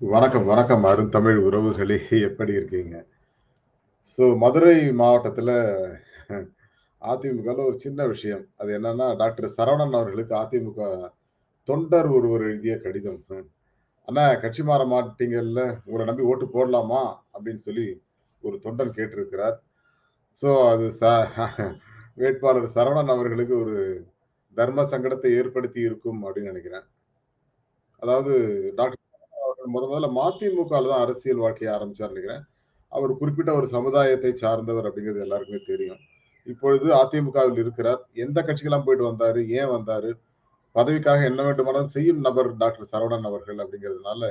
வணக்கம், வணக்கம் அருந்தமிழ் உறவுகளே! எப்படி இருக்கீங்க? ஸோ மதுரை மாவட்டத்தில் அதிமுகவில் ஒரு சின்ன விஷயம். அது என்னன்னா, டாக்டர் சரவணன் அவர்களுக்கு அதிமுக தொண்டர் ஒருவர் எழுதிய கடிதம். "அண்ணா கட்சி மாற மாட்டீங்கல்ல, உங்களை நம்பி ஓட்டு போடலாமா?" அப்படின்னு சொல்லி ஒரு தொண்டன் கேட்டிருக்கிறார். ஸோ அது ச வேட்பாளர் சரவணன் அவர்களுக்கு ஒரு தர்ம சங்கடத்தை ஏற்படுத்தி இருக்கும் அப்படின்னு நினைக்கிறேன் அதாவது டாக்டர் மொத முதல்ல மதிமுகவில் தான் அரசியல் வாழ்க்கைய ஆரம்பிச்சார்ன்னு நினைக்கிறேன் அவர் குறிப்பிட்ட ஒரு சமுதாயத்தை சார்ந்தவர் அப்படிங்கிறது எல்லாருக்குமே தெரியும். இப்பொழுது அதிமுகவில் இருக்கிறார். எந்த கட்சிக்கெல்லாம் போயிட்டு வந்தாரு? ஏன் வந்தாரு? பதவிக்காக என்ன வேண்டுமானாலும் செய்யும் நபர் டாக்டர் சரவணன் அவர்கள் அப்படிங்கிறதுனால,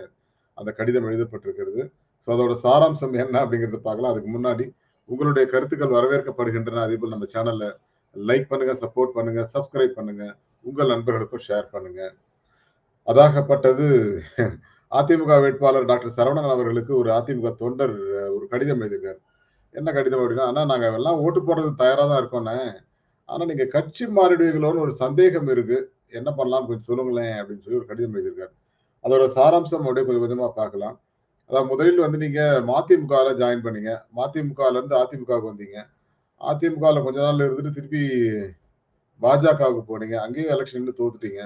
அந்த கடிதம் எழுதப்பட்டிருக்கிறது. ஸோ அதோட சாராம்சம் என்ன அப்படிங்கிறத பார்க்கலாம். அதுக்கு முன்னாடி உங்களுடைய கருத்துக்கள் வரவேற்கப்படுகின்றன. அதே போல் நம்ம சேனல்ல லைக் பண்ணுங்க, சப்போர்ட் பண்ணுங்க, சப்ஸ்கிரைப் பண்ணுங்க. உங்கள் நண்பர்களுக்கும் ஷேர் பண்ணுங்க. அதாகப்பட்டது அதிமுக வேட்பாளர் டாக்டர் சரவணன் அவர்களுக்கு ஒரு அதிமுக தொண்டர் ஒரு கடிதம் எழுதியிருக்காரு. என்ன கடிதம் அப்படின்னா, ஆனால் நாங்கள் எல்லாம் ஓட்டு போடுறதுக்கு தயாராக தான் இருக்கோண்ணே. ஆனால் நீங்கள் கட்சி மாறிடுவீங்களோன்னு ஒரு சந்தேகம் இருக்கு. என்ன பண்ணலாம்னு கொஞ்சம் சொல்லுங்களேன்" அப்படின்னு சொல்லி ஒரு கடிதம் எழுதியிருக்காரு. அதோட சாராம்சம் அப்படியே கொஞ்சம் கொஞ்சமாக பார்க்கலாம். அதாவது முதலில் வந்து நீங்கள் மதிமுகவில் ஜாயின் பண்ணீங்க. மதிமுகலேருந்து அதிமுகவுக்கு வந்தீங்க. அதிமுகவில் கொஞ்ச நாள் இருந்துட்டு திருப்பி பாஜகவுக்கு போனீங்க. அங்கேயும் எலெக்ஷன் தோத்துட்டீங்க.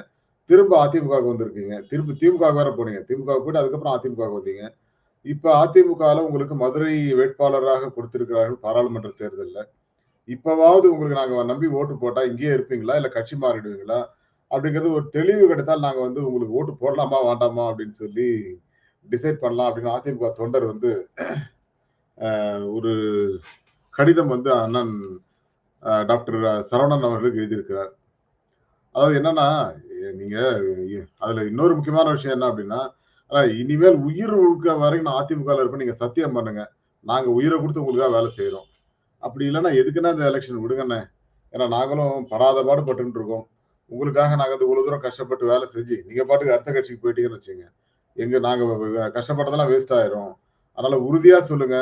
திரும்ப அதிமுகவுக்கு வந்திருக்கீங்க. திரும்ப திமுக வேற போனீங்க. திமுகவுக்கு போயிட்டு அதுக்கப்புறம் அதிமுக வந்தீங்க. இப்ப அதிமுகவில் உங்களுக்கு மதுரை வேட்பாளராக கொடுத்திருக்கிறார்கள் பாராளுமன்ற தேர்தலில் இப்பவாவது உங்களுக்கு நாங்க நம்பி ஓட்டு போட்டா இங்கேயே இருப்பீங்களா? இல்ல கட்சி மாறிடுவீங்களா? அப்படிங்கிறது ஒரு தெளிவு கிடைத்தால் நாங்க வந்து உங்களுக்கு ஓட்டு போடலாமா? வேண்டாமா? அப்படின்னு சொல்லி டிசைட் பண்ணலாம் அப்படின்னு அதிமுக தொண்டர் வந்து ஒரு கடிதம் வந்து அண்ணன் டாக்டர் சரவணன் அவர்களுக்கு எழுதியிருக்கிறார். அதாவது என்னன்னா, நீங்க அதுல இன்னொரு முக்கியமான விஷயம் என்ன அப்படின்னா, இனிமேல் உயிர் இருக்கிற வரைக்கும் நான் அதிமுக இருப்பேன் நீங்க சத்தியம் பண்ணுங்க. நாங்க உயிரை கொடுத்து உங்களுக்காக வேலை செய்யறோம் அப்படி இல்லைன்னா எதுக்குன்னா இந்த எலெக்ஷன் விடுங்கண்ணே. ஏன்னா நாங்களும் படாத பாடு இருக்கோம். உங்களுக்காக நாங்க வந்து இவ்வளவு தூரம் கஷ்டப்பட்டு வேலை செஞ்சு, நீங்க பாட்டுக்கு அடுத்த கட்சிக்கு போயிட்டீங்கன்னு வச்சுங்க எங்க நாங்க கஷ்டப்பட்டதெல்லாம் வேஸ்ட் ஆயிரும். அதனால உறுதியா சொல்லுங்க.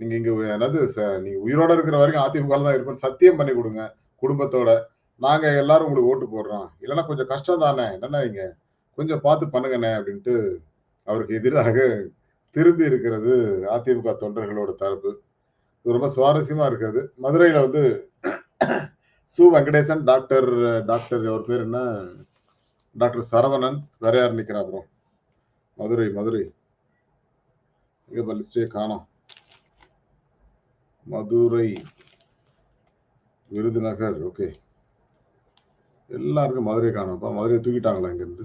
நீங்க இங்க என்னது ச நீங்க உயிரோட இருக்கிற வரைக்கும் அதிமுக தான் இருக்கும் சத்தியம் பண்ணி கொடுங்க குடும்பத்தோட. நாங்க எல்லாரும் உங்களுக்கு ஓட்டு போடுறோம். இல்லைன்னா கொஞ்சம் கஷ்டம் தானே. என்னண்ணே நீங்க கொஞ்சம் பார்த்து பண்ணுங்கண்ணே அப்படின்ட்டு அவருக்கு எதிராக திரும்பி இருக்கிறது அதிமுக தொண்டர்களோட தரப்பு. இது ரொம்ப சுவாரஸ்யமா இருக்கிறது. மதுரையில வந்து சு. வெங்கடேசன், டாக்டர் டாக்டர் அவர் பேர் என்ன? டாக்டர் சரவணன். வேற யார் நிக்கிறா அப்புறம்? மதுரை, மதுரை. இங்க லிஸ்டே காணோம். மதுரை. விருதுநகர். ஓகே. எல்லாருக்கும் மதுரை காணோம்ப்பா. மதுரையை தூக்கிட்டாங்களா இங்கிருந்து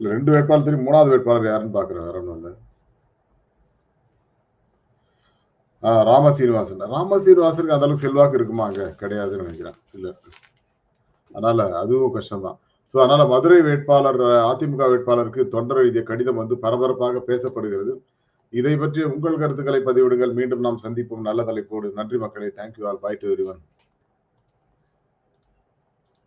இல்ல ரெண்டு வேட்பாளர் தெரியும். மூணாவது வேட்பாளர் யாருன்னு பாக்குறேன் வேற ஒண்ணும் இல்ல. ஆ ராம சீனிவாசன். ராம சீனிவாசனுக்கு அந்த அளவுக்கு செல்வாக்கு இருக்குமா அங்க? கிடையாதுன்னு நினைக்கிறேன் இல்ல. அதனால அதுவும் கஷ்டம் தான். ஸோ அதனால மதுரை வேட்பாளர் அதிமுக வேட்பாளருக்கு தொண்டர் எழுதிய கடிதம் வந்து பரபரப்பாக பேசப்படுகிறது. இதை பற்றி உங்கள் கருத்துக்களை பதிவிடுங்கள். மீண்டும் நாம் சந்திப்போம் நல்ல தலைப்போடு. நன்றி மக்களே. Thank you all. Bye to everyone.